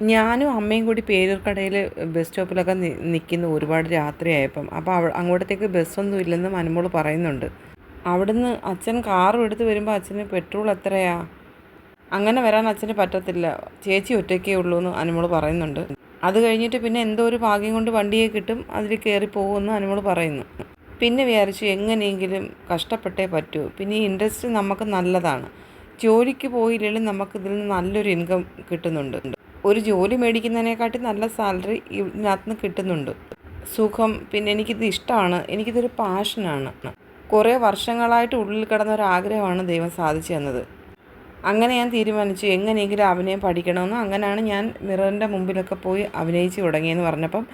ഞാനും അമ്മയും കൂടി പേരൂർക്കടയിൽ ബസ് സ്റ്റോപ്പിലൊക്കെ നിൽക്കുന്ന ഒരുപാട് രാത്രിയായപ്പം. അപ്പോൾ അവ അങ്ങോട്ടത്തേക്ക് ബസ്സൊന്നും ഇല്ലെന്ന് മനമോൾ പറയുന്നുണ്ട്. അവിടുന്ന് അച്ഛൻ കാറും എടുത്ത് വരുമ്പോൾ അച്ഛന് പെട്രോൾ എത്രയാ? അങ്ങനെ വരാൻ അച്ഛന് പറ്റത്തില്ല. ചേച്ചി ഒറ്റയ്ക്കേ ഉള്ളൂ എന്ന് അനുമോൾ പറയുന്നുണ്ട്. അത് കഴിഞ്ഞിട്ട് പിന്നെ എന്തോ ഒരു ഭാഗ്യം കൊണ്ട് വണ്ടിയെ കിട്ടും അതിൽ കയറി പോകുമെന്ന് അനുമോൾ പറയുന്നു. പിന്നെ വിചാരിച്ചു എങ്ങനെയെങ്കിലും കഷ്ടപ്പെട്ടേ പറ്റൂ. പിന്നെ ഈ ഇൻഡസ്ട്രി നമുക്ക് നല്ലതാണ്. ജോലിക്ക് പോയില്ലെങ്കിലും നമുക്കിതിൽ നിന്ന് നല്ലൊരു ഇൻകം കിട്ടുന്നുണ്ട്. ഒരു ജോലി മേടിക്കുന്നതിനെക്കാട്ടി നല്ല സാലറി ഇതിനകത്ത് നിന്ന് കിട്ടുന്നുണ്ട്. സുഖം പിന്നെ എനിക്കിത് ഇഷ്ടമാണ്. എനിക്കിതൊരു പാഷനാണ്. കുറേ വർഷങ്ങളായിട്ട് ഉള്ളിൽ കിടന്ന ഒരു ആഗ്രഹമാണ് ദൈവം സാധിച്ചു തന്നത്. അങ്ങനെ ഞാൻ തീരുമാനിച്ചു എങ്ങനെയെങ്കിലും അഭിനയം പഠിക്കണമെന്ന്. അങ്ങനെയാണ് ഞാൻ മിററിന്റെ മുമ്പിലൊക്കെ പോയി അഭിനയിച്ച് തുടങ്ങിയെന്ന് പറഞ്ഞപ്പം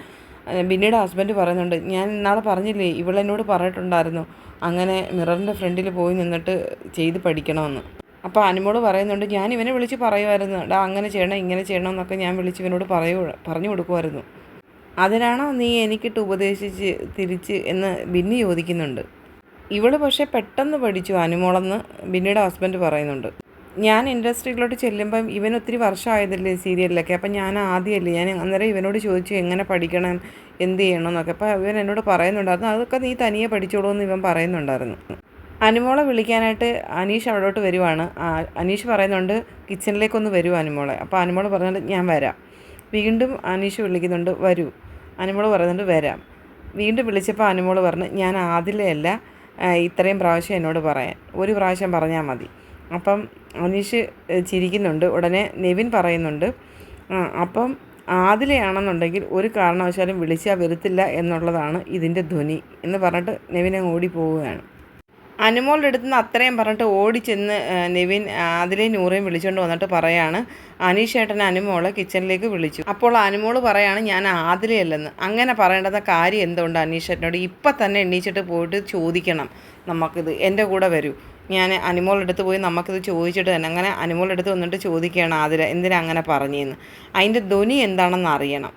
പിന്നീട് ഹസ്ബൻഡ് പറയുന്നുണ്ട് ഞാൻ ഇന്നാളെ പറഞ്ഞില്ലേ ഇവളെന്നോട് പറഞ്ഞിട്ടുണ്ടായിരുന്നു അങ്ങനെ മിററിന്റെ ഫ്രണ്ടിൽ പോയി നിന്നിട്ട് ചെയ്ത് പഠിക്കണമെന്ന്. അപ്പോൾ അനുമോൾ പറയുന്നുണ്ട് ഞാൻ ഇവനെ വിളിച്ച് പറയുമായിരുന്നു ഡാ അങ്ങനെ ചെയ്യണം ഇങ്ങനെ ചെയ്യണം എന്നൊക്കെ ഞാൻ വിളിച്ച് ഇവനോട് പറയൂ പറഞ്ഞു കൊടുക്കുമായിരുന്നു അതിനാണോ നീ എനിക്കിട്ട് ഉപദേശിച്ച് തിരിച്ച് എന്ന് ബിന്നി ചോദിക്കുന്നുണ്ട്. ഇവൾ പക്ഷേ പെട്ടെന്ന് പഠിച്ചു അനുമോളെന്ന് ബിന്നിയുടെ ഹസ്ബൻഡ് പറയുന്നുണ്ട്. ഞാൻ ഇൻഡസ്ട്രിയിലോട്ട് ചെല്ലുമ്പം ഇവൻ ഒത്തിരി വർഷമായതല്ലേ സീരിയലിലൊക്കെ. അപ്പം ഞാൻ ആദ്യമല്ലേ ഞാൻ അന്നേരം ഇവനോട് ചോദിച്ചു എങ്ങനെ പഠിക്കണം എന്ത് ചെയ്യണം എന്നൊക്കെ. അപ്പോൾ ഇവൻ എന്നോട് പറയുന്നുണ്ടായിരുന്നു. അതൊക്കെ നീ തനിയെ പഠിച്ചോളൂ എന്ന് ഇവൻ പറയുന്നുണ്ടായിരുന്നു. അനുമോളെ വിളിക്കാനായിട്ട് അനീഷ് അവിടോട്ട് വരുവാണ്. അനീഷ് പറയുന്നുണ്ട് കിച്ചണിലേക്കൊന്ന് വരൂ അനുമോളെ. അപ്പോൾ അനുമോൾ പറഞ്ഞിട്ട് ഞാൻ വരാം. വീണ്ടും അനീഷ് വിളിക്കുന്നുണ്ട് വരൂ. അനുമോൾ പറയുന്നുണ്ട് വരാം. വീണ്ടും വിളിച്ചപ്പോൾ അനുമോൾ പറഞ്ഞു ഞാൻ ആദിലയല്ല ഇത്രയും പ്രാവശ്യം എന്നോട് പറയാൻ. ഒരു പ്രാവശ്യം പറഞ്ഞാൽ മതി. അപ്പം അനീഷ് ചിരിക്കുന്നുണ്ട്. ഉടനെ നെവിൻ പറയുന്നുണ്ട് അപ്പം ആദിലയാണെന്നുണ്ടെങ്കിൽ ഒരു കാരണവശാലും വിളിച്ചാൽ വരുത്തില്ല എന്നുള്ളതാണ് ഇതിന്റെ ധ്വനി. എന്ന് പറഞ്ഞിട്ട് നെവിനെ ഓടി പോവുകയാണ്. അനുമോളുടെ അടുത്ത് നിന്ന് അത്രയും പറഞ്ഞിട്ട് ഓടിച്ചെന്ന് നിവിൻ അതിലെയും നൂറേയും വിളിച്ചുകൊണ്ട് വന്നിട്ട് പറയാണ്. അനീഷ് ഏട്ടൻ അനുമോളെ കിച്ചണിലേക്ക് വിളിച്ചു. അപ്പോൾ അനുമോൾ പറയാണ് ഞാൻ ആതിലയല്ലെന്ന് അങ്ങനെ പറയേണ്ടുന്ന കാര്യം എന്തുകൊണ്ട് അനീഷ് ഏട്ടനോട് ഇപ്പം തന്നെ എണ്ണീച്ചിട്ട് പോയിട്ട് ചോദിക്കണം. നമുക്കിത് എന്റെ കൂടെ വരൂ. ഞാൻ അനുമോളുടെ അടുത്ത് പോയി നമുക്കിത് ചോദിച്ചിട്ട് തന്നെ അങ്ങനെ അനുമോളുടെ അടുത്ത് വന്നിട്ട് ചോദിക്കുകയാണ് ആതിര. എന്തിനാ അങ്ങനെ പറഞ്ഞതെന്ന് അതിന്റെ ധ്വനി എന്താണെന്ന് അറിയണം.